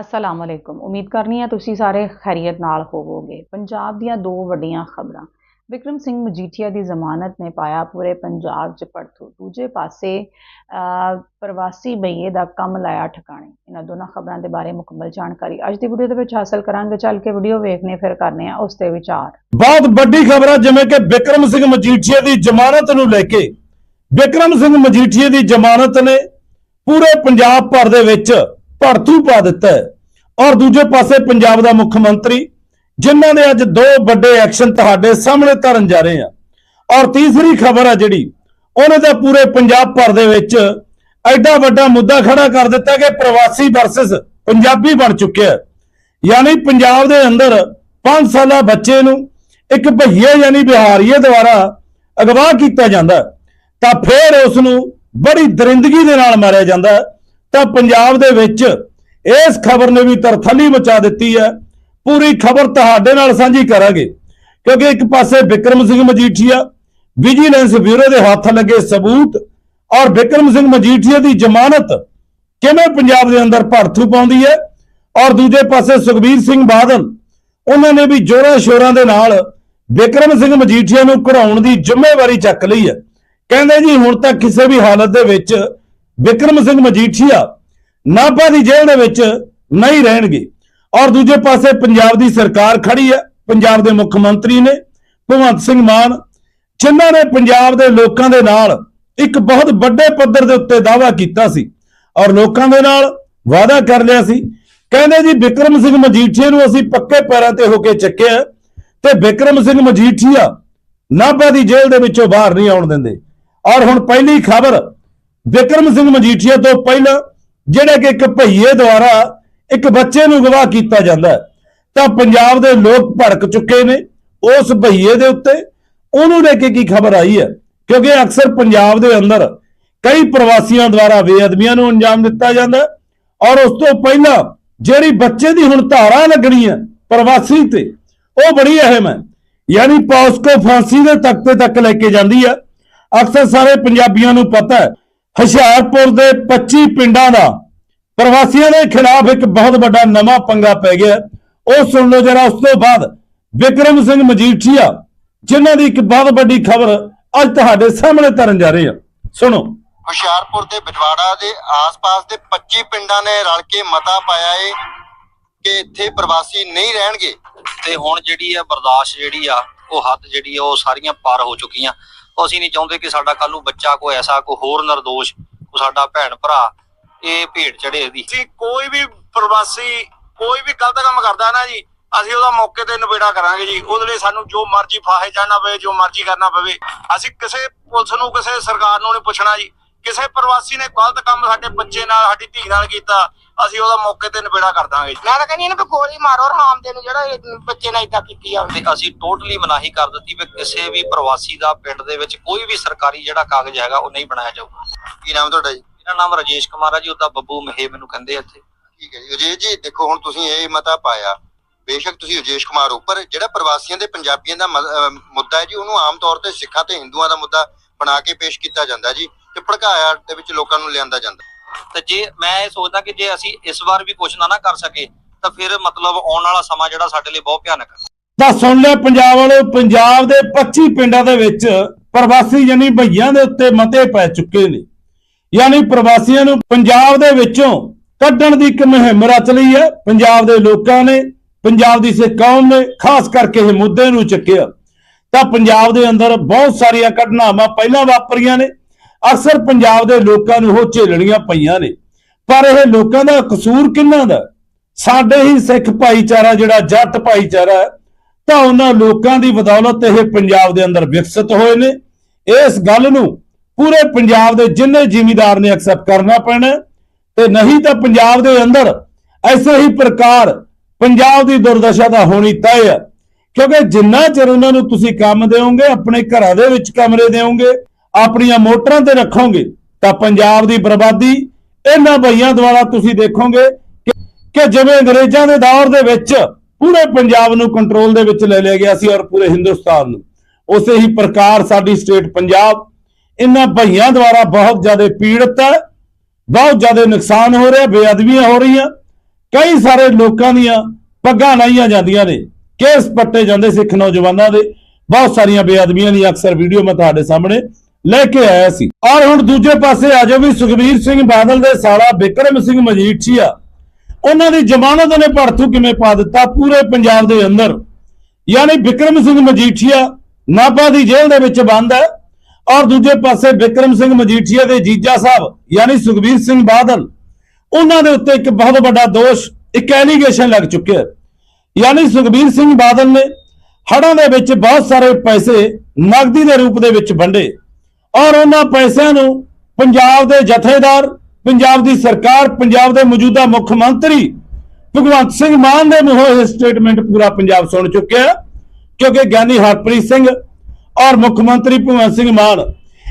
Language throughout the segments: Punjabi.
ਅਸਲਾਮ ਅਲੈਕੁਮ ਉਮੀਦ ਕਰਨੀ ਹੈ ਤੁਸੀਂ ਸਾਰੇ ਖੈਰੀਅਤ ਨਾਲ ਹੋਵੋਗੇ। ਪੰਜਾਬ ਦੀਆਂ ਦੋ ਵੱਡੀਆਂ ਖਬਰਾਂ। ਵਿਕਰਮ ਸਿੰਘ ਮਜੀਠੀਆ ਦੀ ਜ਼ਮਾਨਤ ਨੇ ਪਾਇਆ ਪੂਰੇ ਪੰਜਾਬ 'ਚ ਪੜਥੂ ਦੂਜੇ ਪਾਸੇ ਅਹ, ਪ੍ਰਵਾਸੀ ਬਈਏ ਦਾ ਕੰਮ ਲਾਇਆ ਠਿਕਾਣੇ। ਇਹਨਾਂ ਦੋਨਾਂ ਖਬਰਾਂ ਦੇ ਬਾਰੇ ਮੁਕੰਮਲ ਜਾਣਕਾਰੀ ਅੱਜ ਦੀ ਵੀਡੀਓ ਦੇ ਵਿੱਚ ਹਾਸਲ ਕਰਾਂਗੇ। ਚੱਲ ਕੇ ਵੀਡੀਓ ਵੇਖਨੇ ਫਿਰ ਕਰਨੇ ਆ ਉਸ ਤੇ ਵਿਚਾਰ। ਬਹੁਤ ਵੱਡੀ ਖਬਰ ਹੈ ਜਿਵੇਂ ਕਿ ਵਿਕਰਮ ਸਿੰਘ ਮਜੀਠੀਆ ਦੀ ਜ਼ਮਾਨਤ ਨੂੰ ਲੈ ਕੇ ਵਿਕਰਮ ਸਿੰਘ ਮਜੀਠੀਆ ਦੀ ਜ਼ਮਾਨਤ ਨੇ ਪੂਰੇ ਪੰਜਾਬ ਭਰ ਦੇ ਵਿੱਚ ਭੜਥੂ ਪਾ ਦਿੱਤਾ ਹੈ। ਔਰ ਦੂਜੇ ਪਾਸੇ ਪੰਜਾਬ ਦਾ ਮੁੱਖ ਮੰਤਰੀ, ਜਿਨ੍ਹਾਂ ਦੇ ਅੱਜ ਦੋ ਵੱਡੇ ਐਕਸ਼ਨ ਤੁਹਾਡੇ ਸਾਹਮਣੇ ਧਰਨ ਜਾ ਰਹੇ ਆ। ਔਰ ਤੀਸਰੀ ਖਬਰ ਹੈ ਜਿਹੜੀ, ਉਹਨੇ ਤਾਂ ਪੂਰੇ ਪੰਜਾਬ ਭਰ ਦੇ ਵਿੱਚ ਐਡਾ ਵੱਡਾ ਮੁੱਦਾ ਖੜਾ ਕਰ ਦਿੱਤਾ ਕਿ ਪ੍ਰਵਾਸੀ ਵਰਸਸ ਪੰਜਾਬੀ ਬਣ ਚੁੱਕਿਆ ਯਾਨੀ ਪੰਜਾਬ ਦੇ ਅੰਦਰ 5 ਸਾਲਾ ਬੱਚੇ ਨੂੰ ਇੱਕ ਭਈਏ ਯਾਨੀ ਬਿਹਾਰੀਏ ਦੁਆਰਾ ਅਗਵਾ ਕੀਤਾ ਜਾਂਦਾ ਤਾਂ ਫਿਰ ਉਸ ਨੂੰ ਬੜੀ ਦਰਿੰਦਗੀ ਦੇ ਨਾਲ ਮਾਰਿਆ ਜਾਂਦਾ ਹੈ। ਤਾਂ ਪੰਜਾਬ ਦੇ ਵਿੱਚ ਇਸ ਖਬਰ ਨੇ ਵੀ ਤਰਥੱਲੀ ਮਚਾ ਦਿੱਤੀ ਹੈ। ਪੂਰੀ ਖਬਰ ਤੁਹਾਡੇ ਨਾਲ ਸਾਂਝੀ ਕਰਾਂਗੇ। ਕਿਉਂਕਿ ਇੱਕ ਪਾਸੇ ਵਿਕਰਮ ਸਿੰਘ ਮਜੀਠੀਆ ਵਿਜੀਲੈਂਸ ਬਿਊਰੋ ਦੇ ਹੱਥ ਲੱਗੇ ਸਬੂਤ ਔਰ ਵਿਕਰਮ ਸਿੰਘ ਮਜੀਠੀਆ ਦੀ ਜ਼ਮਾਨਤ ਕਿਵੇਂ ਪੰਜਾਬ ਦੇ ਅੰਦਰ ਭੜਥੂ ਪਾਉਂਦੀ ਹੈ ਔਰ ਦੂਜੇ ਪਾਸੇ ਸੁਖਬੀਰ ਸਿੰਘ ਬਾਦਲ, ਉਹਨਾਂ ਨੇ ਵੀ ਜੋਰਾਂ ਸ਼ੋਰਾਂ ਦੇ ਨਾਲ ਵਿਕਰਮ ਸਿੰਘ ਮਜੀਠੀਆ ਨੂੰ ਘੜਾਉਣ ਦੀ ਜ਼ਿੰਮੇਵਾਰੀ ਚੱਕ ਲਈ ਹੈ। ਕਹਿੰਦੇ ਜੀ ਹੁਣ ਤੱਕ ਕਿਸੇ ਵੀ ਹਾਲਤ ਦੇ ਵਿੱਚ ਵਿਕਰਮ ਸਿੰਘ ਮਜੀਠੀਆ ਨਾਭਾ ਦੀ ਜੇਲ੍ਹ ਦੇ ਵਿੱਚ ਨਹੀਂ ਰਹਿਣਗੇ। ਔਰ ਦੂਜੇ ਪਾਸੇ ਪੰਜਾਬ ਦੀ ਸਰਕਾਰ ਖੜੀ ਹੈ। ਪੰਜਾਬ ਦੇ ਮੁੱਖ ਮੰਤਰੀ ਨੇ ਭਗਵੰਤ ਸਿੰਘ ਮਾਨ, ਜਿਨ੍ਹਾਂ ਨੇ ਪੰਜਾਬ ਦੇ ਲੋਕਾਂ ਦੇ ਨਾਲ ਇੱਕ ਬਹੁਤ ਵੱਡੇ ਪੱਧਰ ਦੇ ਉੱਤੇ ਦਾਅਵਾ ਕੀਤਾ ਸੀ ਔਰ ਲੋਕਾਂ ਦੇ ਨਾਲ ਵਾਅਦਾ ਕਰ ਲਿਆ ਸੀ। ਕਹਿੰਦੇ ਜੀ, ਵਿਕਰਮ ਸਿੰਘ ਮਜੀਠੀਆ ਨੂੰ ਅਸੀਂ ਪੱਕੇ ਪੈਰਾਂ ਤੇ ਹੋ ਕੇ ਚੱਕਿਆ ਤੇ ਵਿਕਰਮ ਸਿੰਘ ਮਜੀਠੀਆ ਨਾਭਾ ਦੀ ਜੇਲ੍ਹ ਦੇ ਵਿੱਚੋਂ ਬਾਹਰ ਨਹੀਂ ਆਉਣ ਦਿੰਦੇ। ਔਰ ਹੁਣ ਪਹਿਲੀ ਖਬਰ ਵਿਕਰਮ ਸਿੰਘ ਮਜੀਠੀਆ ਤੋਂ ਪਹਿਲਾਂ ਜਿਹੜਾ ਕਿ ਇੱਕ ਭਈਏ ਦੁਆਰਾ ਇੱਕ ਬੱਚੇ ਨੂੰ ਗਵਾਹ ਕੀਤਾ ਜਾਂਦਾ ਤਾਂ ਪੰਜਾਬ ਦੇ ਲੋਕ ਭੜਕ ਚੁੱਕੇ ਨੇ ਉਸ ਭਈਏ ਦੇ ਉੱਤੇ। ਉਹਨੂੰ ਲੈ ਕੇ ਕੀ ਖਬਰ ਆਈ ਹੈ? ਕਿਉਂਕਿ ਅਕਸਰ ਪੰਜਾਬ ਦੇ ਅੰਦਰ ਕਈ ਪ੍ਰਵਾਸੀਆਂ ਦੁਆਰਾ ਬੇਅਦਬੀਆਂ ਨੂੰ ਅੰਜਾਮ ਦਿੱਤਾ ਜਾਂਦਾ ਔਰ ਉਸ ਤੋਂ ਪਹਿਲਾਂ ਜਿਹੜੀ ਬੱਚੇ ਦੀ ਹੁਣ ਧਾਰਾ ਲੱਗਣੀ ਹੈ ਪ੍ਰਵਾਸੀ ਤੇ, ਉਹ ਬੜੀ ਅਹਿਮ ਹੈ। ਯਾਨੀ ਪੌਸਕੋ ਫਾਂਸੀ ਦੇ ਤਖਤੇ ਤੱਕ ਲੈ ਕੇ ਜਾਂਦੀ ਹੈ। ਅਕਸਰ ਸਾਰੇ ਪੰਜਾਬੀਆਂ ਨੂੰ ਪਤਾ ਹੈ ਹੁਸ਼ਿਆਰਪੁਰ ਦੇ 25 ਪਿੰਡਾਂ ਦਾ ਪ੍ਰਵਾਸੀਆਂ ਦੇ ਖਿਲਾਫ ਇੱਕ ਬਹੁਤ ਵੱਡਾ ਨਵਾਂ ਪੰਗਾ ਪੈ ਗਿਆ। ਉਹ ਸੁਣ ਲਓ ਜਰਾ, ਉਸ ਤੋਂ ਬਾਅਦ ਵਿਕਰਮ ਸਿੰਘ ਮਜੀਠੀਆ, ਜਿਨ੍ਹਾਂ ਦੀ ਇੱਕ ਬਹੁਤ ਵੱਡੀ ਖਬਰ ਅੱਜ ਤੁਹਾਡੇ ਸਾਹਮਣੇ ਤਰਨ ਜਾ ਰਹੀ ਹਾਂ। ਸੁਣੋ। ਹੁਸ਼ਿਆਰਪੁਰ ਦੇ ਬਜਵਾੜਾ ਦੇ ਆਸ-ਪਾਸ ਦੇ 25 ਪਿੰਡਾਂ ਨੇ ਰਲ ਕੇ ਮਤਾ ਪਾਇਆ ਏ ਕਿ ਇੱਥੇ ਪ੍ਰਵਾਸੀ ਨਹੀਂ ਰਹਿਣਗੇ। ਤੇ ਹੁਣ ਜਿਹੜੀ ਆ ਬਰਦਾਸ਼ਤ ਜਿਹੜੀ ਆ, ਉਹ ਹੱਦ ਜਿਹੜੀ ਆ, ਉਹ ਸਾਰੀਆਂ ਪਾਰ ਹੋ ਚੁੱਕੀਆਂ। ਅਸੀਂ ਨਹੀਂ ਚਾਹੁੰਦੇ ਕਿ ਸਾਡਾ ਕੱਲ ਨੂੰ ਬੱਚਾ ਕੋਈ ਐਸਾ ਕੋਈ ਹੋਰ ਨਿਰਦੋਸ਼, ਕੋਈ ਸਾਡਾ ਭੈਣ ਭਰਾ, ਇਹ ਭੇਡ ਚੜੇ ਇਹਦੀ। ਅਸੀਂ ਕੋਈ ਵੀ ਪ੍ਰਵਾਸੀ, ਕੋਈ ਵੀ ਗਲਤ ਕੰਮ ਕਰਦਾ ਨਾ ਜੀ, ਅਸੀਂ ਉਹਦਾ ਮੌਕੇ ਤੇ ਨਿਬੇੜਾ ਕਰਾਂਗੇ ਜੀ। ਉਹਦੇ ਲਈ ਸਾਨੂੰ ਜੋ ਮਰਜ਼ੀ ਫਾਹੇ ਜਾਣਾ ਪਵੇ, ਜੋ ਮਰਜ਼ੀ ਕਰਨਾ ਪਵੇ। ਅਸੀਂ ਕਿਸੇ ਪੁਲਿਸ ਨੂੰ, ਕਿਸੇ ਸਰਕਾਰ ਨੂੰ ਨਹੀਂ ਪੁੱਛਣਾ ਜੀ। ਕਿਸੇ ਪ੍ਰਵਾਸੀ ਨੇ ਗਲਤ ਕੰਮ ਸਾਡੇ ਬੱਚੇ ਨਾਲ, ਸਾਡੀ ਧੀ ਨਾਲ ਕੀਤਾ ਅਸੀਂ ਉਹਦਾ ਮੌਕੇ ਤੇ ਨਿਬੇੜਾ ਕਰ ਦਾਂਗੇ ਮੈਂ ਤਾਂ ਕਹਿੰਦੀ ਇਹਨੂੰ ਗੋਲੀ ਮਾਰੋ ਹਰਾਮ ਦੇ ਨੂੰ ਜਿਹੜਾ ਇਹ ਬੱਚੇ ਨਾਲ ਇਦਾਂ ਕੀਤੀ ਆ। ਤੇ ਅਸੀਂ ਟੋਟਲੀ ਮਨਾਹੀ ਕਰ ਦਿੱਤੀ ਵੀ ਕਿਸੇ ਵੀ ਪ੍ਰਵਾਸੀ ਦਾ ਪਿੰਡ ਦੇ ਵਿੱਚ ਕੋਈ ਵੀ ਸਰਕਾਰੀ ਜਿਹੜਾ ਕਾਗਜ਼ ਹੈਗਾ ਉਹ ਨਹੀਂ ਬਣਾਇਆ ਜਾਊਗਾ। ਕੀ ਨਾਮ ਤੁਹਾਡਾ ਜੀ? ਮੇਰਾ ਨਾਮ ਰਾਜੇਸ਼ ਕੁਮਾਰ ਆ ਜੀ ਉਹਦਾ ਬੱਬੂ ਮਹੇ ਮੈਨੂੰ ਕਹਿੰਦੇ ਇੱਥੇ। ਠੀਕ ਹੈ ਜੀ। ਅਜੇ ਜੀ ਦੇਖੋ ਹੁਣ ਤੁਸੀਂ ਇਹ ਮਤਾ ਪਾਇਆ। ਬੇਸ਼ੱਕ ਤੁਸੀਂ ਅਜੇਸ਼ ਕੁਮਾਰ ਉੱਪਰ ਜਿਹੜਾ ਪ੍ਰਵਾਸੀਆਂ ਦੇ ਪੰਜਾਬੀਆਂ ਦਾ ਮੁੱਦਾ ਹੈ ਜੀ ਉਹਨੂੰ ਆਮ ਤੌਰ ਤੇ ਸਿੱਖਾਂ ਤੇ ਹਿੰਦੂਆਂ ਦਾ ਮੁੱਦਾ ਬਣਾ ਕੇ ਪੇਸ਼ ਕੀਤਾ ਜਾਂਦਾ ਜੀ ਤੇ ਭੜਕਾਇਆ ਦੇ ਵਿੱਚ ਲੋਕਾਂ ਨੂੰ ਲਿਆਂਦਾ ਜਾਂਦਾ। ਤੇ ਜੇ ਮੈਂ ਇਹ ਸੋਚਦਾ ਕਿ ਜੇ ਅਸੀਂ ਇਸ ਵਾਰ ਵੀ ਕੁਝ ਨਾ ਨਾ ਕਰ ਸਕੇ, ਤਾਂ ਫਿਰ ਮਤਲਬ ਆਉਣ ਵਾਲਾ ਸਮਾਂ ਜਿਹੜਾ ਸਾਡੇ ਲਈ ਬਹੁਤ ਭਿਆਨਕ ਹੈ ਤਾਂ ਸੁਣ ਲਿਆ ਪੰਜਾਬ ਵਾਲੇ, ਪੰਜਾਬ ਦੇ 25 ਪਿੰਡਾਂ ਦੇ ਵਿੱਚ ਪ੍ਰਵਾਸੀ ਯਾਨੀ ਭਈਆਂ ਦੇ ਉੱਤੇ ਮਤੇ ਪੈ ਚੁੱਕੇ ਨੇ। ਯਾਨੀ ਪ੍ਰਵਾਸੀਆਂ ਨੂੰ ਪੰਜਾਬ ਦੇ ਵਿੱਚੋਂ ਕੱਢਣ ਦੀ ਇੱਕ ਮੁਹਿੰਮ ਰਚ ਲਈ ਹੈ। ਪੰਜਾਬ ਦੇ ਲੋਕਾਂ ਨੇ, ਪੰਜਾਬ ਦੀ ਸਿੱਖ ਕੌਮ ਨੇ ਖਾਸ ਕਰਕੇ ਇਹ ਮੁੱਦੇ ਨੂੰ ਚੱਕਿਆ। ਤਾਂ ਪੰਜਾਬ ਦੇ ਅੰਦਰ ਬਹੁਤ ਸਾਰੀਆਂ ਘਟਨਾਵਾਂ ਪਹਿਲਾਂ ਵਾਪਰੀਆਂ ਨੇ। ਅਕਸਰ ਪੰਜਾਬ ਦੇ ਲੋਕਾਂ ਨੂੰ ਉਹ ਝੇਲਣੀਆਂ ਪਈਆਂ ਨੇ। ਪਰ ਇਹ ਲੋਕਾਂ ਦਾ ਕਸੂਰ ਕਿੰਨਾ ਦਾ? ਸਾਡੇ ਹੀ ਸਿੱਖ ਭਾਈਚਾਰਾ ਜਿਹੜਾ ਜੱਟ ਭਾਈਚਾਰਾ ਤਾਂ ਉਹਨਾਂ ਲੋਕਾਂ ਦੀ ਬਦੌਲਤ ਇਹ ਪੰਜਾਬ ਦੇ ਅੰਦਰ ਵਿਕਸਿਤ ਹੋਏ ਨੇ। ਇਸ ਗੱਲ ਨੂੰ ਪੂਰੇ ਪੰਜਾਬ ਦੇ ਜਿੰਨੇ ਜ਼ਿਮੀਦਾਰ ਨੇ ਐਕਸੈਪਟ ਕਰਨਾ ਪੈਣਾ ਹੈ ਤੇ ਨਹੀਂ ਤਾਂ ਪੰਜਾਬ ਦੇ ਅੰਦਰ ਐਸੇ ਹੀ ਪ੍ਰਕਾਰ ਪੰਜਾਬ ਦੀ ਦੁਰਦਸ਼ਾ ਦਾ ਹੋਣੀ ਤੈਅ ਹੈ। ਕਿਉਂਕਿ ਜਿੰਨਾ ਚਿਰ ਉਹਨਾਂ ਨੂੰ ਤੁਸੀਂ ਕੰਮ ਦਿਓਗੇ, ਆਪਣੇ ਘਰਾਂ ਦੇ ਵਿੱਚ ਕਮਰੇ ਦਿਓਗੇ ਆਪਣੀਆਂ ਮੋਟਰਾਂ ਤੇ ਰੱਖੋਗੇ, ਤਾਂ ਪੰਜਾਬ ਦੀ ਬਰਬਾਦੀ, ਇਹਨਾਂ ਭਈਆਂ ਦੁਆਰਾ ਤੁਸੀਂ ਦੇਖੋਗੇ ਕਿ ਜਿਵੇਂ ਅੰਗਰੇਜ਼ਾਂ ਦੇ ਦੌਰ ਦੇ ਵਿੱਚ ਪੂਰੇ ਪੰਜਾਬ ਨੂੰ ਕੰਟਰੋਲ ਦੇ ਵਿੱਚ ਲੈ ਲਿਆ ਗਿਆ ਸੀ ਔਰ ਪੂਰੇ ਹਿੰਦੁਸਤਾਨ ਨੂੰ। ਉਸੇ ਹੀ ਪ੍ਰਕਾਰ ਸਾਡੀ ਸਟੇਟ ਪੰਜਾਬ, ਇਹਨਾਂ ਭਈਆਂ ਦੁਆਰਾ ਬਹੁਤ ਜ਼ਿਆਦਾ ਪੀੜਤ ਹੈ, ਬਹੁਤ ਜ਼ਿਆਦਾ ਨੁਕਸਾਨ ਹੋ ਰਿਹਾ, ਬੇਅਦਬੀਆਂ ਹੋ ਰਹੀਆਂ। ਕਈ ਸਾਰੇ ਲੋਕਾਂ ਦੀਆਂ ਪੱਗਾਂ ਲਾਈਆਂ ਜਾਂਦੀਆਂ ਨੇ, ਕੇਸ ਪੱਟੇ ਜਾਂਦੇ ਸਿੱਖ ਨੌਜਵਾਨਾਂ ਦੇ। ਬਹੁਤ ਸਾਰੀਆਂ ਬੇਅਦਬੀਆਂ ਦੀ ਅਕਸਰ ਵੀਡੀਓ ਮੈਂ ਤੁਹਾਡੇ ਸਾਹਮਣੇ ਲੈ ਕੇ ਆਇਆ ਸੀ। ਔਰ ਹੁਣ ਦੂਜੇ ਪਾਸੇ ਆ ਜਾਓ ਵੀ ਸੁਖਬੀਰ ਸਿੰਘ ਬਾਦਲ ਦੇ ਸਾਲਾ ਬਿਕਰਮ ਸਿੰਘ ਮਜੀਠੀਆ ਉਹਨਾਂ ਦੀ ਜ਼ਮਾਨਤ ਨੇ ਭੜਥੂ ਕਿਵੇਂ ਪਾ ਦਿੱਤਾ ਪੂਰੇ ਪੰਜਾਬ ਦੇ ਅੰਦਰ? ਯਾਨੀ ਬਿਕਰਮ ਸਿੰਘ ਮਜੀਠੀਆ ਨਾਭਾ ਦੀ ਜੇਲ੍ਹ ਦੇ ਵਿੱਚ ਬੰਦ ਹੈ। ਔਰ ਦੂਜੇ ਪਾਸੇ ਬਿਕਰਮ ਸਿੰਘ ਮਜੀਠੀਆ ਦੇ ਜੀਜਾ ਸਾਹਿਬ, ਯਾਨੀ ਸੁਖਬੀਰ ਸਿੰਘ ਬਾਦਲ, ਉਹਨਾਂ ਦੇ ਉੱਤੇ ਇੱਕ ਬਹੁਤ ਵੱਡਾ ਦੋਸ਼, ਇੱਕ ਐਲੀਗੇਸ਼ਨ ਲੱਗ ਚੁੱਕਿਆ ਹੈ। ਯਾਨੀ ਸੁਖਬੀਰ ਸਿੰਘ ਬਾਦਲ ਨੇ ਹੜਾਂ ਦੇ ਵਿੱਚ ਬਹੁਤ ਸਾਰੇ ਪੈਸੇ ਨਗਦੀ ਦੇ ਰੂਪ ਦੇ ਵਿੱਚ ਵੰਡੇ। ਔਰ ਉਹਨਾਂ ਪੈਸਿਆਂ ਨੂੰ ਪੰਜਾਬ ਦੇ ਜਥੇਦਾਰ, ਪੰਜਾਬ ਦੀ ਸਰਕਾਰ, ਪੰਜਾਬ ਦੇ ਮੌਜੂਦਾ ਮੁੱਖ ਮੰਤਰੀ ਭਗਵੰਤ ਸਿੰਘ ਮਾਨ ਦੇ ਮੂੰਹੋਂ ਇਹ ਸਟੇਟਮੈਂਟ ਪੂਰਾ ਪੰਜਾਬ ਸੁਣ ਚੁੱਕਿਆ ਕਿਉਂਕਿ ਗਿਆਨੀ ਹਰਪ੍ਰੀਤ ਸਿੰਘ ਔਰ ਮੁੱਖ ਮੰਤਰੀ ਭਗਵੰਤ ਸਿੰਘ ਮਾਨ,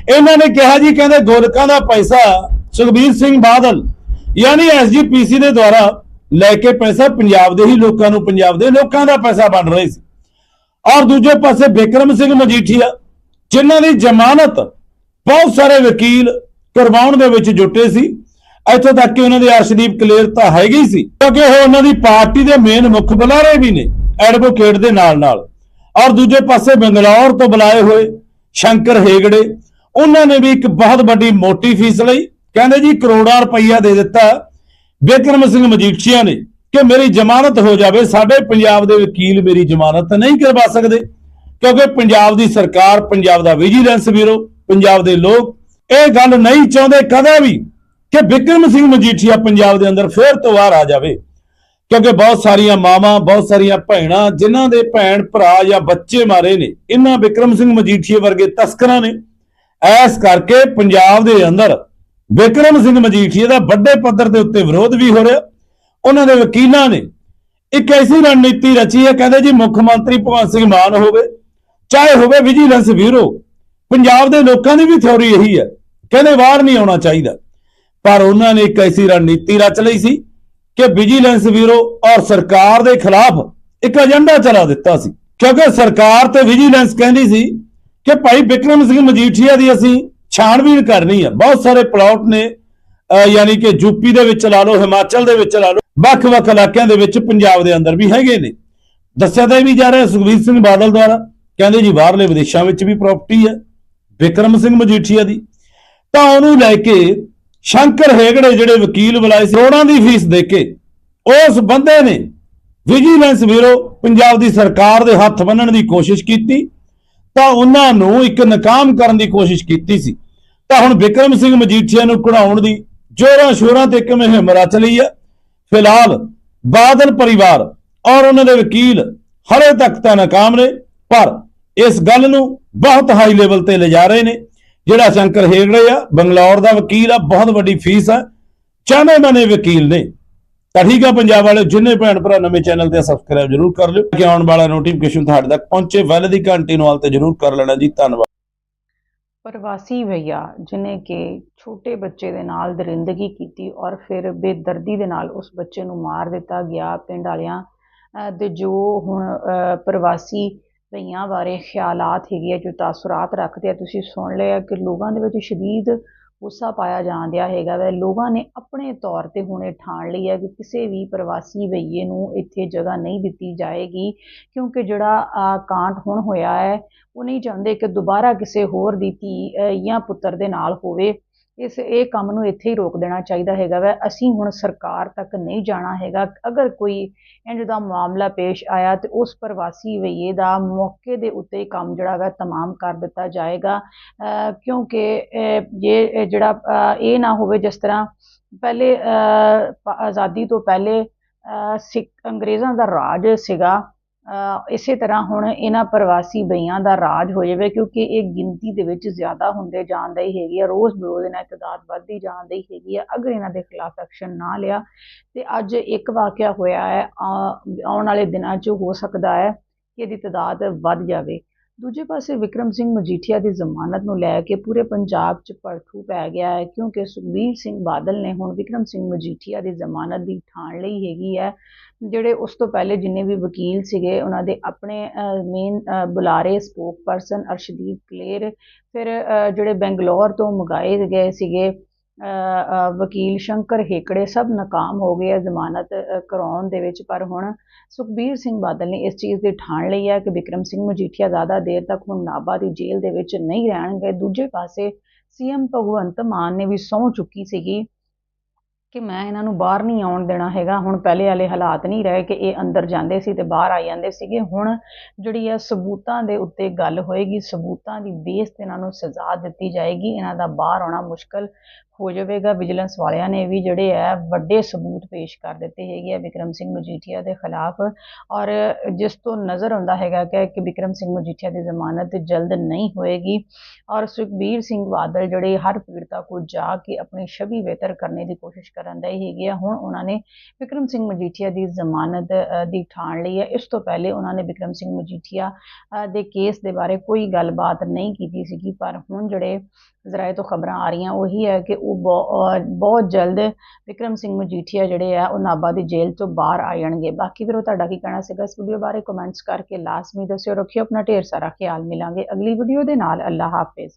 ਇਹਨਾਂ ਨੇ ਕਿਹਾ ਜੀ, ਕਹਿੰਦੇ ਗੋਲਕਾਂ ਦਾ ਪੈਸਾ ਸੁਖਬੀਰ ਸਿੰਘ ਬਾਦਲ ਯਾਨੀ ਐਸਜੀਪੀਸੀ ਦੇ ਦੁਆਰਾ ਲੈ ਕੇ ਪੈਸਾ ਪੰਜਾਬ ਦੇ ਹੀ ਲੋਕਾਂ ਨੂੰ, ਪੰਜਾਬ ਦੇ ਲੋਕਾਂ ਦਾ ਪੈਸਾ ਬਣ ਰਹੇ ਸੀ। ਔਰ ਦੂਜੇ ਪਾਸੇ ਬਿਕਰਮ ਸਿੰਘ ਮਜੀਠੀਆ, ਜਿਨ੍ਹਾਂ ਦੀ ਜ਼ਮਾਨਤ ਬਹੁਤ ਸਾਰੇ ਵਕੀਲ ਕਰਵਾਉਣ ਦੇ ਵਿੱਚ ਜੁਟੇ ਸੀ। ਇੱਥੋਂ ਤੱਕ ਕਿ ਉਹਨਾਂ ਦੇ ਅਰਸ਼ਦੀਪ ਕਲੀਅਰ ਤਾਂ ਹੈਗੀ ਸੀ। ਕਿਉਂਕਿ ਉਹ ਉਹਨਾਂ ਦੀ ਪਾਰਟੀ ਦੇ ਮੇਨ ਮੁੱਖ ਬੁਲਾਰੇ ਵੀ ਨੇ ਐਡਵੋਕੇਟ ਦੇ ਨਾਲ ਨਾਲ ਔਰ ਦੂਜੇ ਪਾਸੇ ਬੰਗਲੌਰ ਤੋਂ ਬੁਲਾਏ ਹੋਏ ਸ਼ੰਕਰ ਹੇਗੜੇ, ਉਹਨਾਂ ਨੇ ਵੀ ਇੱਕ ਬਹੁਤ ਵੱਡੀ ਮੋਟੀ ਫੀਸ ਲਈ, ਕਹਿੰਦੇ ਜੀ ਕਰੋੜਾਂ ਰੁਪਈਆ ਦੇ ਦਿੱਤਾ। ਬਿਕਰਮ ਸਿੰਘ ਮਜੀਠੀਆ ਨੇ ਕਿ ਮੇਰੀ ਜ਼ਮਾਨਤ ਹੋ ਜਾਵੇ, ਸਾਡੇ ਪੰਜਾਬ ਦੇ ਵਕੀਲ ਮੇਰੀ ਜ਼ਮਾਨਤ ਨਹੀਂ ਕਰਵਾ ਸਕਦੇ। ਕਿਉਂਕਿ ਪੰਜਾਬ ਦੀ ਸਰਕਾਰ, ਪੰਜਾਬ ਦਾ ਵਿਜੀਲੈਂਸ ਬਿਊਰੋ ਪੰਜਾਬ ਦੇ ਲੋਕ ਇਹ ਗੱਲ ਨਹੀਂ ਚਾਹੁੰਦੇ ਕਦੇ ਵੀ ਕਿ ਬਿਕਰਮ ਸਿੰਘ ਮਜੀਠੀਆ ਪੰਜਾਬ ਦੇ ਅੰਦਰ ਫੇਰ ਤੋਂ ਬਾਹਰ ਆ ਜਾਵੇ। ਕਿਉਂਕਿ ਬਹੁਤ ਸਾਰੀਆਂ ਮਾਵਾਂ, ਬਹੁਤ ਸਾਰੀਆਂ ਭੈਣਾਂ ਜਿਨ੍ਹਾਂ ਦੇ ਭੈਣ ਭਰਾ ਜਾਂ ਬੱਚੇ ਮਾਰੇ ਨੇ ਇਹਨਾਂ ਬਿਕਰਮ ਸਿੰਘ ਮਜੀਠੀਏ ਵਰਗੇ ਤਸਕਰਾਂ ਨੇ। ਐਸ ਕਰਕੇ ਪੰਜਾਬ ਦੇ ਅੰਦਰ ਬਿਕਰਮ ਸਿੰਘ ਮਜੀਠੀਏ ਦਾ ਵੱਡੇ ਪੱਧਰ ਦੇ ਉੱਤੇ ਵਿਰੋਧ ਵੀ ਹੋ ਰਿਹਾ। ਉਹਨਾਂ ਦੇ ਵਕੀਲਾਂ ਨੇ ਇੱਕ ਐਸੀ ਰਣਨੀਤੀ ਰਚੀ ਹੈ, ਕਹਿੰਦੇ ਜੀ ਮੁੱਖ ਮੰਤਰੀ ਭਗਵੰਤ ਸਿੰਘ ਮਾਨ ਹੋਵੇ, ਚਾਹੇ ਹੋਵੇ ਵਿਜੀਲੈਂਸ ਬਿਊਰੋ ਪੰਜਾਬ ਦੇ ਲੋਕਾਂ ਦੀ ਵੀ ਥਿਉਰੀ ਇਹੀ ਹੈ। ਕਹਿੰਦੇ ਬਾਹਰ ਨਹੀਂ ਆਉਣਾ ਚਾਹੀਦਾ। ਪਰ ਉਹਨਾਂ ਨੇ ਇੱਕ ਐਸੀ ਰਣਨੀਤੀ ਰਚ ਲਈ ਸੀ ਕਿ ਵਿਜੀਲੈਂਸ ਬਿਊਰੋ ਔਰ ਸਰਕਾਰ ਦੇ ਖਿਲਾਫ ਇੱਕ ਏਜੰਡਾ ਚਲਾ ਦਿੱਤਾ ਸੀ। ਕਿਉਂਕਿ ਸਰਕਾਰ ਤੇ ਵਿਜੀਲੈਂਸ ਕਹਿੰਦੀ ਸੀ ਕਿ ਭਾਈ ਬਿਕਰਮ ਸਿੰਘ ਮਜੀਠੀਆ ਦੀ ਅਸੀਂ ਛਾਣਬੀਣ ਕਰਨੀ ਹੈ। ਬਹੁਤ ਸਾਰੇ ਪਲਾਟ ਨੇ ਯਾਨੀ ਕਿ ਯੂਪੀ ਦੇ ਵਿੱਚ ਲਾ ਲਓ, ਹਿਮਾਚਲ ਦੇ ਵਿੱਚ ਲਾ ਲਓ, ਵੱਖ-ਵੱਖ ਇਲਾਕਿਆਂ ਦੇ ਵਿੱਚ ਪੰਜਾਬ ਦੇ ਅੰਦਰ ਵੀ ਹੈਗੇ ਨੇ। ਦੱਸਿਆ ਤਾਂ ਇਹ ਵੀ ਜਾ ਰਿਹਾ ਸੁਖਬੀਰ ਸਿੰਘ ਬਾਦਲ ਦੁਆਰਾ। ਕਹਿੰਦੇ ਜੀ, ਬਾਹਰਲੇ ਵਿਦੇਸ਼ਾਂ ਵਿੱਚ ਵੀ ਪ੍ਰਾਪਰਟੀ ਹੈ। ਵਿਕਰਮ ਸਿੰਘ ਮਜੀਠੀਆ ਦੀ। ਤਾਂ ਉਹਨੂੰ ਲੈ ਕੇ ਸ਼ੰਕਰ ਹੇਗੜੇ ਜਿਹੜੇ ਵਕੀਲ ਬੁਲਾਏ ਸੀ, ਕਰੋੜਾਂ ਦੀ ਫੀਸ ਦੇ ਕੇ, ਉਸ ਬੰਦੇ ਨੇ ਵਿਜੀਲੈਂਸ ਬਿਊਰੋ ਪੰਜਾਬ ਦੀ ਸਰਕਾਰ ਦੇ ਹੱਥ ਬੰਨਣ ਦੀ ਕੋਸ਼ਿਸ਼ ਕੀਤੀ। ਤਾਂ ਉਹਨਾਂ ਨੂੰ ਇੱਕ ਨਾਕਾਮ ਕਰਨ ਦੀ ਕੋਸ਼ਿਸ਼ ਕੀਤੀ ਸੀ। ਤਾਂ ਹੁਣ ਬਿਕਰਮ ਸਿੰਘ ਮਜੀਠੀਆ ਨੂੰ ਕਢਾਉਣ ਦੀ ਜੋਰਾਂ ਸ਼ੋਰਾਂ ਤੇ ਇੱਕ ਮੁਹਿੰਮ ਰਚ ਲਈ ਹੈ। ਫਿਲਹਾਲ ਬਾਦਲ ਪਰਿਵਾਰ ਔਰ ਉਹਨਾਂ ਦੇ ਵਕੀਲ ਹਲੇ ਤੱਕ ਤਾਂ ਨਾਕਾਮ ਨੇ, ਪਰ ਇਸ ਗੱਲ ਨੂੰ ਬਹੁਤ ਹਾਈ ਲੈਵਲ ਤੇ ਲਿਜਾ ਰਹੇ ਨੇ। ਜਿਹੜਾ ਸ਼ੰਕਰ ਹੇਗੜੇ ਆ ਬੰਗਲੌਰ ਦਾ ਵਕੀਲ ਆ ਬਹੁਤ ਵੱਡੀ ਫੀਸ ਆ। ਚਾਹਨੇ ਮਨੇ ਵਕੀਲ ਨੇ। ਤਾਂ ਠੀਕ ਆ ਪੰਜਾਬ ਵਾਲੇ ਜਿੰਨੇ ਭੈਣ ਭਰਾ ਨਵੇਂ ਚੈਨਲ ਤੇ ਸਬਸਕ੍ਰਾਈਬ ਜਰੂਰ ਕਰ ਲਿਓ। ਕਿ ਆਉਣ ਵਾਲਾ ਨੋਟੀਫਿਕੇਸ਼ਨ ਤੁਹਾਡੇ ਤੱਕ ਪਹੁੰਚੇ ਵੈਲ ਦੀ ਘੰਟੀ ਨੂੰ ਤੇ ਜਰੂਰ ਕਰ ਲੈਣਾ ਜੀ। ਧੰਨਵਾਦ। ਪ੍ਰਵਾਸੀ ਭਈਆ ਜਿਨੇ ਕਿ ਛੋਟੇ ਬੱਚੇ ਦੇ ਨਾਲ ਦਰਿੰਦਗੀ ਕੀਤੀ ਔਰ ਫਿਰ ਬੇਦਰਦੀ ਦੇ ਨਾਲ ਉਸ ਬੱਚੇ ਨੂੰ ਮਾਰ ਦਿੱਤਾ ਗਿਆ ਪਿੰਡ ਵਾਲਿਆਂ ਤੇ ਜੋ ਹੁਣ ਅਹ, ਪ੍ਰਵਾਸੀ ਭਈਆਂ ਬਾਰੇ ਖਿਆਲਾਤ ਹੈਗੇ ਆ ਜੋ ਤਾਸੁਰਾਤ ਰੱਖਦੇ ਆ। ਤੁਸੀਂ ਸੁਣ ਲਿਆ ਕਿ ਲੋਕਾਂ ਦੇ ਵਿੱਚ ਸ਼ਦੀਦ ਗੁੱਸਾ ਪਾਇਆ ਜਾਣ ਡਿਆ ਹੈਗਾ ਵੈ। ਲੋਕਾਂ ਨੇ ਆਪਣੇ ਤੌਰ ਤੇ ਹੁਣ ਇਹ ਠਾਣ ਲਈ ਹੈ ਕਿ ਕਿਸੇ ਵੀ ਪ੍ਰਵਾਸੀ ਬਈਏ ਨੂੰ ਇੱਥੇ ਜਗ੍ਹਾ ਨਹੀਂ ਦਿੱਤੀ ਜਾਏਗੀ ਕਿਉਂਕਿ ਜਿਹੜਾ ਅਹ, ਕਾਂਡ ਹੁਣ ਹੋਇਆ ਹੈ ਉਹ ਨਹੀਂ ਚਾਹੁੰਦੇ ਕਿ ਦੁਬਾਰਾ ਕਿਸੇ ਹੋਰ ਦੀ ਧੀ ਜਾਂ ਪੁੱਤਰ ਦੇ ਨਾਲ ਹੋਵੇ। ਇਸ ਇਹ ਕੰਮ ਨੂੰ ਇੱਥੇ ਹੀ ਰੋਕ ਦੇਣਾ ਚਾਹੀਦਾ ਹੈਗਾ ਵੈ। ਅਸੀਂ ਹੁਣ ਸਰਕਾਰ ਤੱਕ ਨਹੀਂ ਜਾਣਾ ਹੈਗਾ। ਅਗਰ ਕੋਈ ਇੰਜ ਦਾ ਮਾਮਲਾ ਪੇਸ਼ ਆਇਆ ਤੇ ਉਸ ਪ੍ਰਵਾਸੀ ਵਈਏ ਦਾ ਮੌਕੇ ਦੇ ਉੱਤੇ ਹੀ ਕੰਮ ਜਿਹੜਾ ਵੈ ਤਮਾਮ ਕਰ ਦਿੱਤਾ ਜਾਏਗਾ। ਕਿਉਂਕਿ ਜੇ ਇਹ ਜਿਹੜਾ ਇਹ ਨਾ ਹੋਵੇ ਜਿਸ ਤਰ੍ਹਾਂ ਪਹਿਲੇ ਆਜ਼ਾਦੀ ਤੋਂ ਪਹਿਲੇ ਸਿੱਖ ਅੰਗਰੇਜ਼ਾਂ ਦਾ ਰਾਜ ਸੀਗਾ। ਇਸੇ ਤਰ੍ਹਾਂ ਹੁਣ ਇਹਨਾਂ ਪ੍ਰਵਾਸੀ ਬਈਆਂ ਦਾ ਰਾਜ ਹੋ ਜਾਵੇ, ਕਿਉਂਕਿ ਇਹ ਗਿਣਤੀ ਦੇ ਵਿੱਚ ਜ਼ਿਆਦਾ ਹੁੰਦੇ ਜਾਣ ਹੀ ਹੈਗੀ ਆ, ਰੋਜ਼ ਬਰੋਜ਼ ਇਹਨਾਂ ਦੀ ਤਾਦਾਦ ਵੱਧਦੀ ਜਾਣ ਦੀ ਹੈਗੀ ਆ, ਅਗਰ ਇਹਨਾਂ ਦੇ ਖਿਲਾਫ ਐਕਸ਼ਨ ਨਾ ਲਿਆ, ਤੇ ਅੱਜ ਇੱਕ ਵਾਕਿਆ ਹੋਇਆ ਹੈ ਆਉਣ ਵਾਲੇ ਦਿਨਾਂ 'ਚ ਹੋ ਸਕਦਾ ਹੈ ਕਿ ਇਹਦੀ ਤਾਦਾਦ ਵੱਧ ਜਾਵੇ। ਦੂਜੇ ਪਾਸੇ ਵਿਕਰਮ ਸਿੰਘ ਮਜੀਠੀਆ ਦੀ ਜ਼ਮਾਨਤ ਨੂੰ ਲੈ ਕੇ ਪੂਰੇ ਪੰਜਾਬ 'ਚ ਭੜਥੂ ਪੈ ਗਿਆ ਹੈ, ਕਿਉਂਕਿ ਸੁਖਬੀਰ ਸਿੰਘ ਬਾਦਲ ਨੇ ਹੁਣ ਵਿਕਰਮ ਸਿੰਘ ਮਜੀਠੀਆ ਦੀ ਜ਼ਮਾਨਤ ਦੀ ਠਾਣ ਲਈ ਹੈਗੀ ਹੈ। ਜਿਹੜੇ ਉਸ ਤੋਂ ਪਹਿਲੇ ਜਿੰਨੇ ਵੀ ਵਕੀਲ ਸੀਗੇ, ਉਹਨਾਂ ਦੇ ਆਪਣੇ ਮੇਨ ਬੁਲਾਰੇ ਸਪੋਕ ਪਰਸਨ ਅਰਸ਼ਦੀਪ ਕਲੇਰ, ਫਿਰ ਜਿਹੜੇ ਬੈਂਗਲੌਰ ਤੋਂ ਮੰਗਾਏ ਗਏ ਸੀਗੇ ਵਕੀਲ ਸ਼ੰਕਰ ਹੇਕੜੇ ਸਭ ਨਾਕਾਮ ਹੋ ਗਏ ਆ ਜ਼ਮਾਨਤ ਅ, ਕਰਾਉਣ ਦੇ ਵਿੱਚ ਪਰ ਹੁਣ ਸੁਖਬੀਰ ਸਿੰਘ ਬਾਦਲ ਨੇ ਇਸ ਚੀਜ਼ ਦੀ ਠਾਣ ਲਈ ਹੈ ਕਿ ਵਿਕਰਮ ਸਿੰਘ ਮਜੀਠੀਆ ਜ਼ਿਆਦਾ ਦੇਰ ਤੱਕ ਹੁਣ ਨਾਭਾ ਦੀ ਜੇਲ੍ਹ ਦੇ ਵਿੱਚ ਨਹੀਂ ਰਹਿਣਗੇ। ਦੂਜੇ ਪਾਸੇ ਸੀਐਮ ਭਗਵੰਤ ਮਾਨ ਨੇ ਵੀ ਸਹੁੰ ਚੁੱਕੀ ਸੀਗੀ ਕਿ ਮੈਂ ਇਹਨਾਂ ਨੂੰ ਬਾਹਰ ਨਹੀਂ ਆਉਣ ਦੇਣਾ ਹੈਗਾ। ਹੁਣ ਪਹਿਲੇ ਵਾਲੇ ਹਾਲਾਤ ਨਹੀਂ ਰਹੇ ਕਿ ਇਹ ਅੰਦਰ ਜਾਂਦੇ ਸੀ ਤੇ ਬਾਹਰ ਆ ਜਾਂਦੇ ਸੀਗੇ। ਹੁਣ ਜਿਹੜੀ ਆ ਸਬੂਤਾਂ ਦੇ ਉੱਤੇ ਗੱਲ ਹੋਏਗੀ ਸਬੂਤਾਂ ਦੀ ਬੇਸ ਤੇ ਇਹਨਾਂ ਨੂੰ ਸਜ਼ਾ ਦਿੱਤੀ ਜਾਏਗੀ। ਇਹਨਾਂ ਦਾ ਬਾਹਰ ਆਉਣਾ ਮੁਸ਼ਕਲ ਹੋ ਜਾਵੇਗਾ। ਵਿਜੀਲੈਂਸ ਵਾਲਿਆਂ ਨੇ ਵੀ ਜਿਹੜੇ ਹੈ ਵੱਡੇ ਸਬੂਤ ਪੇਸ਼ ਕਰ ਦਿੱਤੇ ਹੈਗੇ ਆ ਵਿਕਰਮ ਸਿੰਘ ਮਜੀਠੀਆ ਦੇ ਖਿਲਾਫ। ਔਰ ਜਿਸ ਤੋਂ ਨਜ਼ਰ ਆਉਂਦਾ ਹੈਗਾ ਕਿ ਕਿ ਵਿਕਰਮ ਸਿੰਘ ਮਜੀਠੀਆ ਦੀ ਜ਼ਮਾਨਤ ਜਲਦ ਨਹੀਂ ਹੋਏਗੀ। ਔਰ ਸੁਖਬੀਰ ਸਿੰਘ ਬਾਦਲ ਜਿਹੜੇ ਹਰ ਪੀੜਤਾ ਕੋਲ ਜਾ ਕੇ ਆਪਣੀ ਛਵੀ ਬਿਹਤਰ ਕਰਨ ਦੀ ਕੋਸ਼ਿਸ਼ ਕਰਨ ਦਾ ਹੀ ਹੈਗੇ ਆ, ਹੁਣ ਉਹਨਾਂ ਨੇ ਵਿਕਰਮ ਸਿੰਘ ਮਜੀਠੀਆ ਦੀ ਜ਼ਮਾਨਤ ਦੀ ਠਾਣ ਲਈ ਹੈ। ਇਸ ਤੋਂ ਪਹਿਲੇ ਉਹਨਾਂ ਨੇ ਵਿਕਰਮ ਸਿੰਘ ਮਜੀਠੀਆ ਦੇ ਕੇਸ ਦੇ ਬਾਰੇ ਕੋਈ ਗੱਲਬਾਤ ਨਹੀਂ ਕੀਤੀ ਸੀਗੀ, ਪਰ ਹੁਣ ਜਿਹੜੇ ਜ਼ਰਾਏ ਤੋਂ ਖਬਰਾਂ ਆ ਰਹੀਆਂ, ਉਹੀ ਹੈ ਕਿ ਉਹ ਬਹੁ- ਬਹੁਤ ਜਲਦ ਵਿਕਰਮ ਸਿੰਘ ਮਜੀਠੀਆ ਜਿਹੜੇ ਆ, ਉਹ ਨਾਭਾ ਦੀ ਜੇਲ੍ਹ ਤੋਂ ਬਾਹਰ ਆ ਜਾਣਗੇ। ਬਾਕੀ ਵੀਰੋ ਤੁਹਾਡਾ ਕੀ ਕਹਿਣਾ ਸੀਗਾ ਇਸ ਵੀਡੀਓ ਬਾਰੇ? ਕਮੈਂਟਸ ਕਰਕੇ ਲਾਜ਼ਮੀ ਦੱਸਿਓ, ਰੱਖਿਓ, ਆਪਣਾ ਢੇਰ ਸਾਰਾ ਖਿਆਲ ਮਿਲਾਂਗੇ। ਅਗਲੀ ਵੀਡੀਓ ਦੇ ਨਾਲ ਅੱਲਾ ਹਾਫਿਜ਼।